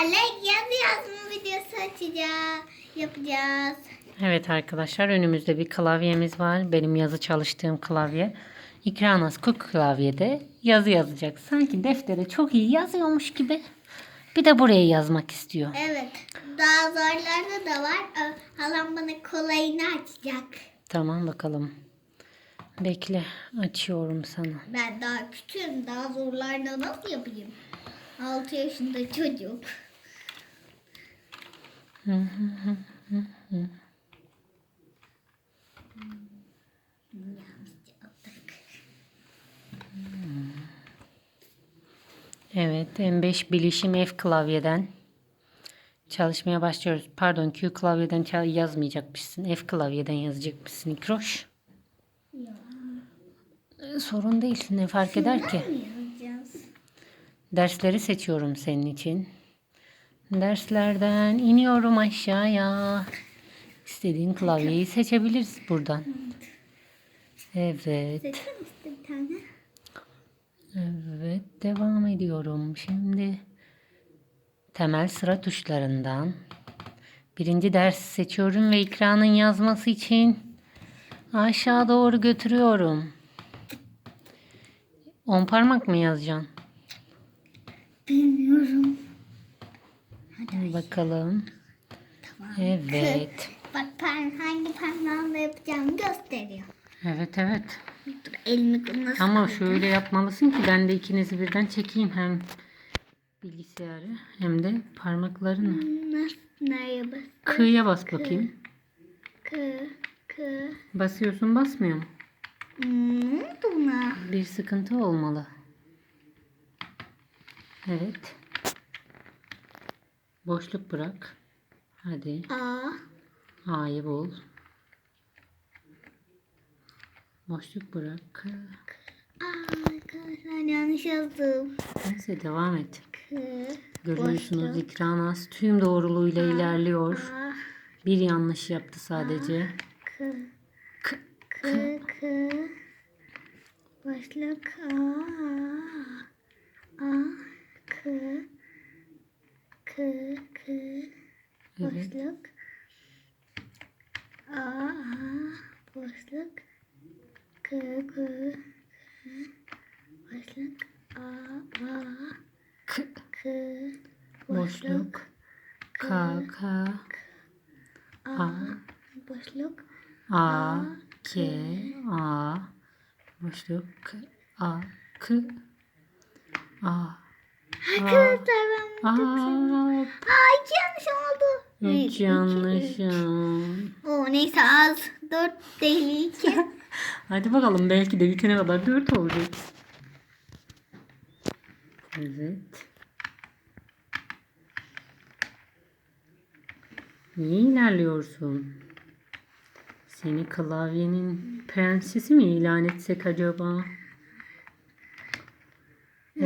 sizlerle yazı yazma videosu açacağız. Yapacağız. Evet arkadaşlar önümüzde bir klavyemiz var. Benim yazı çalıştığım klavye. İkranas Cook klavyede yazı yazacak. Sanki deftere çok iyi yazıyormuş gibi. Bir de buraya yazmak istiyor. Evet. Daha zorlarda da var. Halam bana kolayını açacak. Tamam bakalım. Bekle açıyorum sana. Ben daha küçüğüm. Daha zorlarda nasıl yapayım? 6 yaşında çocuk. Evet M5 bilişim F klavyeden çalışmaya başlıyoruz. Pardon Q klavyeden yazmayacakmışsın. F klavyeden yazacakmışsın İkroş. Ee, Sorun değil. Ne fark eder ki? Dersleri seçiyorum senin için. Derslerden iniyorum aşağıya. İstediğin klavyeyi seçebiliriz buradan. Evet. Evet devam ediyorum. Şimdi temel sıra tuşlarından birinci ders seçiyorum ve ekranın yazması için aşağı doğru götürüyorum. On parmak mı yazacaksın? Bilmiyorum. Bakalım. Evet. Bak ben hangi parmağımla yapacağımı gösteriyor. Evet evet. Dur elimi nasıl Ama şöyle yapmalısın ki ben de ikinizi birden çekeyim hem bilgisayarı hem de parmaklarını. Nasıl nereye bas? K'ya bas bakayım. Kı, kı. Basıyorsun basmıyor mu? Hmm, Ne oldu buna? Bir sıkıntı olmalı. Evet. Boşluk bırak. Hadi. A, A'yı bul. Boşluk bırak. Aa, arkadaşlar yanlış yazdım. Neyse devam et. Kı, Görüyorsunuz boşluk. İkranas tüm doğruluğuyla ilerliyor. A, Bir yanlış yaptı sadece. kı, K. kı, kı. Boşluk A, A, kı, kı, kı. Evet. Boşluk. A, A, boşluk. Kı, kı, kı. Boşluk. A, A, K. kı. Boşluk. K. K. A, boşluk. A. K. A. Boşluk. K. A. K. A. Arkadaşlar ben A. Aa, iki yanlış oldu. Bir, Üç iki, yanlışım. O neyse az. Dört değil iki. Hadi bakalım belki de bitene kadar dört olacak. Evet. İyi ilerliyorsun. Seni klavyenin prensesi mi ilan etsek acaba?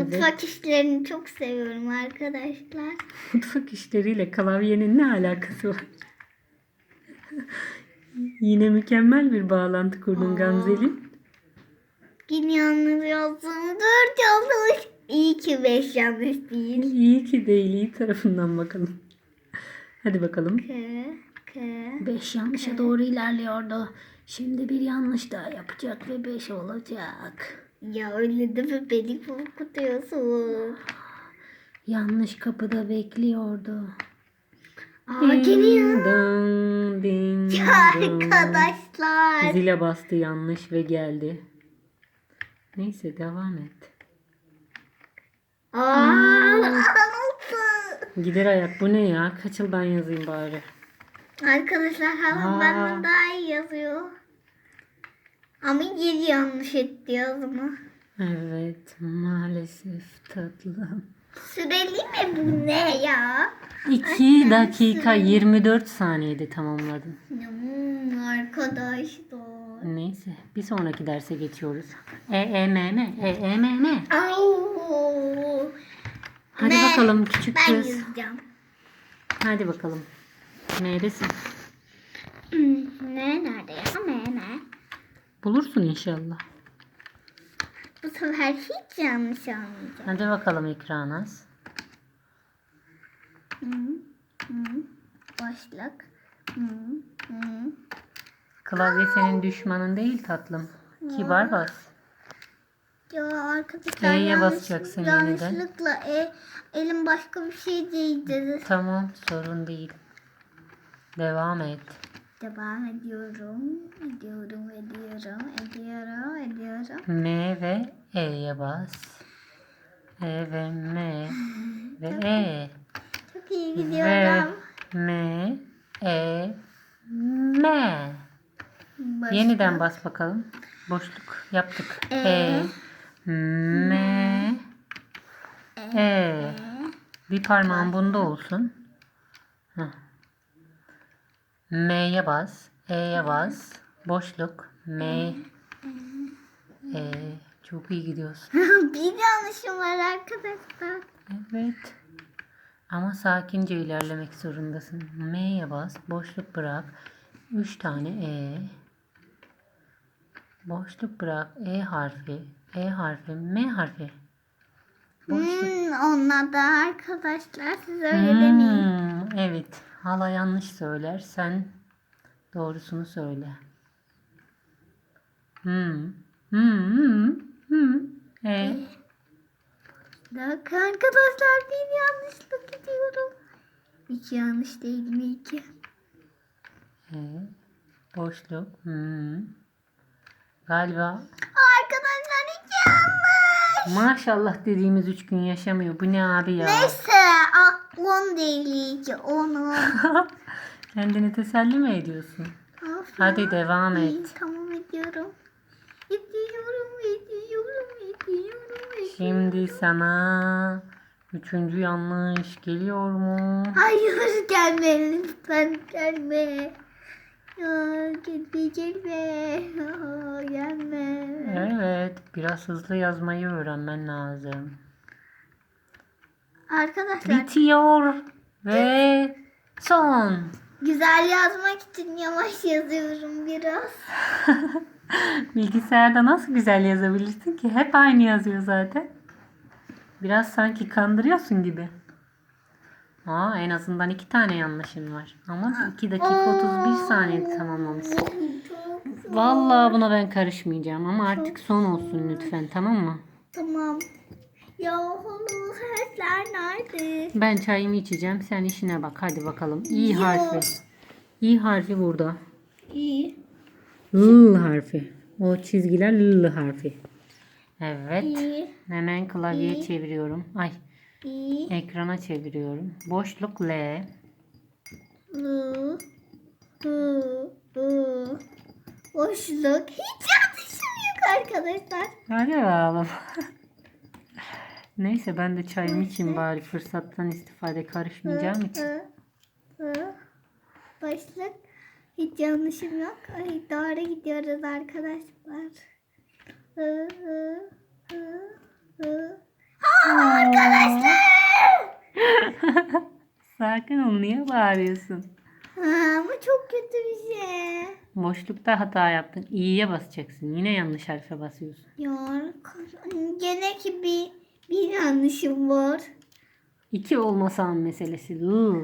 Evet. Mutfak işlerini çok seviyorum arkadaşlar. Mutfak işleriyle klavyenin ne alakası var? Yine mükemmel bir bağlantı kurdun Aa. Gamzel'in. Yine yanlış yazdım. Dört yanlış. İyi ki beş yanlış değil. İyi ki değil, iyi tarafından bakalım. Hadi bakalım. K, K. Beş yanlışa doğru ilerliyordu. Şimdi bir yanlış daha yapacak ve beş olacak. Ya öyle deme beni korkutuyorsun. Yanlış kapıda bekliyordu. Aa geliyor. Dın, ding, Ya dın. arkadaşlar. Zile bastı yanlış ve geldi. Neyse devam et. Aa, altı. Gider ayak bu ne ya? Kaçıldan yazayım bari. Arkadaşlar halam Aa. benden daha iyi yazıyor. Ama yedi yanlış etti yazımı. Evet maalesef tatlım. Süreli mi bu ne ya? 2 dakika 24 saniyede tamamladın. Hmm, arkadaşlar. Neyse bir sonraki derse geçiyoruz. E E M M E E M M. Au. Hadi Ne? bakalım küçük Ben kız. yazacağım. Hadi bakalım. Neredesin? Hmm, ne nerede ya? Bulursun inşallah. Bu sefer hiç yanlış almayacağım. Hadi bakalım. Hı, hı. Başlık. Hı, hı. Klavye senin düşmanın değil tatlım. Kibar bas. Ya arkadaşlar E'ye basacaksın yeniden. yanlışlıkla e, elim başka bir şey değdi. Tamam sorun değil. Devam et. Devam ediyorum. Ediyorum, ediyorum, ediyorum, ediyorum. M ve E'ye bas. E ve M ve E. Çok iyi Ve gidiyorum. M E M. Başlık. Yeniden bas bakalım. Boşluk yaptık. E. E M E. Bir parmağın bunda olsun. Heh. M'ye bas. E'ye bas. Boşluk. M. E. Çok iyi gidiyorsun. bir yanlışım var arkadaşlar. Evet. Ama sakince ilerlemek zorundasın. M'ye bas. Boşluk bırak. Üç tane E. Boşluk bırak. E harfi. E harfi. M harfi. Boşluk. Hmm, onlar da arkadaşlar siz öyle demeyin. Hmm, evet. Hala yanlış söyler. Sen doğrusunu söyle. Hmm. Hmm. Hmm. hmm. E. Bak arkadaşlar bir yanlışlık gidiyorum. İki yanlış değil mi iki? E. Boşluk. Hmm. Galiba Arkadaşlar iki yanlış. maşallah dediğimiz üç gün yaşamıyor. Bu ne abi ya? Neyse ah, on değil iki onu. Kendini teselli mi ediyorsun? Hadi devam et. Tamam ediyorum. Ediyorum, ediyorum, ediyorum, ediyorum. Şimdi sana üçüncü yanlış geliyor mu? Hayır gelme lütfen gelme. Ya, gelme gelme. Ya, gelme. Evet, biraz hızlı yazmayı öğrenmen lazım. Arkadaşlar Bitiyor ve son. güzel yazmak için yavaş yazıyorum biraz. Bilgisayarda nasıl güzel yazabilirsin ki? Hep aynı yazıyor zaten. Biraz sanki kandırıyorsun gibi. Aa, en azından iki tane yanlışın var. Ama 2 dakika 31 saniyede tamamlamışsın. Vallahi buna ben karışmayacağım ama artık son olsun lütfen tamam mı? Tamam. Nerede? Ben çayımı içeceğim sen işine bak hadi bakalım. İ harfi. İ harfi burada. İyi. L harfi. O çizgiler L harfi. Evet. İyi. Hemen klavyeye çeviriyorum. Ay İyi. ekrana çeviriyorum. Boşluk L. Lu. Lu. Lu. Boşluk. Hiç yanlışım yok arkadaşlar. Hadi bakalım. Neyse ben de çayımı içeyim bari fırsattan istifade karışmayacağım için. Başlık. Hiç yanlışım yok. Ay doğru gidiyoruz arkadaşlar. Ha, arkadaşlar. Sakin ol niye bağırıyorsun? Ha, ama çok kötü bir şey. Boşlukta hata yaptın. İ'ye basacaksın. Yine yanlış harfe basıyorsun. Arkadaş- gene ki bir, bir yanlışım var. İki olmasan meselesi. L.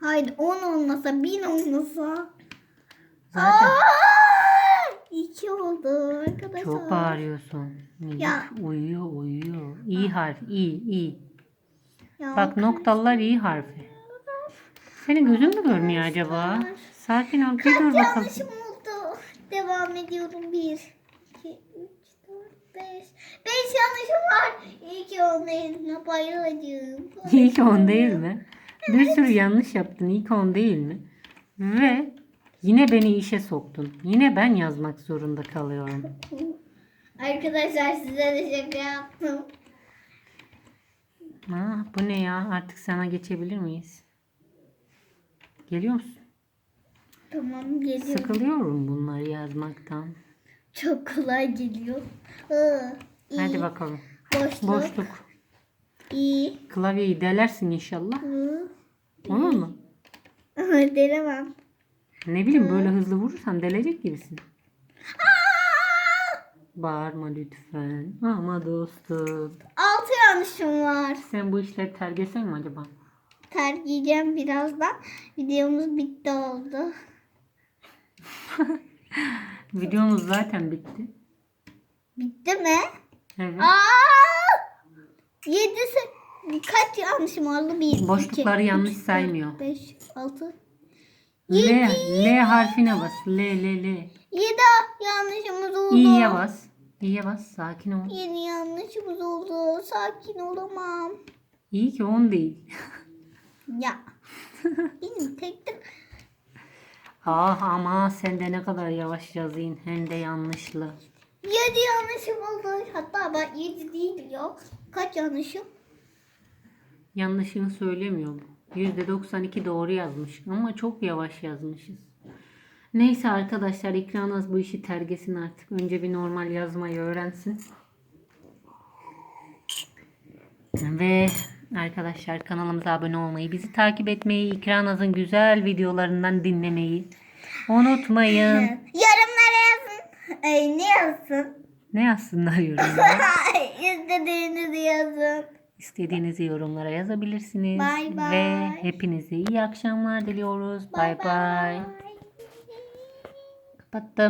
Hayır 10 olmasa 1000 olmasa. Zaten Aa, iki oldu arkadaşlar. çok bağırıyorsun. Ya. uyuyor uyuyor. İ harfi. İ. İ. Ya, Bak noktalar İ harfi. Senin gözün mü görmüyor acaba? Sakin ol. Bir dur bakalım. yanlışım oldu. Devam ediyorum. 1, 2, 3, 4, 5. 5 yanlışım var. İyi ki onlarına bayılacağım. İlk on değil mi? Bir sürü yanlış yaptın. İlk on değil mi? Ve yine beni işe soktun. Yine ben yazmak zorunda kalıyorum. Arkadaşlar size de şaka yaptım. Ah, bu ne ya? Artık sana geçebilir miyiz? Geliyor musun? Tamam geliyor. Sıkılıyorum bunları yazmaktan. Çok kolay geliyor. Hı, iyi. Hadi bakalım. Boşluk. Boşluk. İyi. Klavyeyi delersin inşallah. Hı. Olur mu? Denemem. Ne bileyim böyle hızlı vurursan delecek gibisin. Bağırma lütfen. Ama dostum. Altı yanlışım var. Sen bu işleri tergesen mi acaba? tergiyeceğim birazdan. Videomuz bitti oldu. Videomuz zaten bitti. Bitti mi? Evet. Aa! Yedisi kaç yanlışım oldu? Bir, Boşlukları yanlış saymıyor. 5, 6, L, L harfine bas. L, L, L. 7 yanlışımız oldu. İ'ye bas. İ'ye bas. Sakin ol. Yeni yanlışımız oldu. Sakin olamam. İyi ki 10 değil. Ya. Benim tektim. Ah ama sen de ne kadar yavaş yazayım hem de yanlışlı. 7 yanlışım oldu. Hatta ben 7 değil ya. Kaç yanlışım? Yanlışını söylemiyor bu. %92 doğru yazmış ama çok yavaş yazmışız. Neyse arkadaşlar İkranaz bu işi tergesin artık. Önce bir normal yazmayı öğrensin. Ve arkadaşlar kanalımıza abone olmayı, bizi takip etmeyi, İkranaz'ın güzel videolarından dinlemeyi unutmayın. Yorumlara yazın. Ay, ne yazsın? Ne yazsınlar yorumlara? İstediğinizi yazın. İstediğinizi yorumlara yazabilirsiniz. Bye bye. Ve hepinize iyi akşamlar diliyoruz. Bay bay. Kapattım.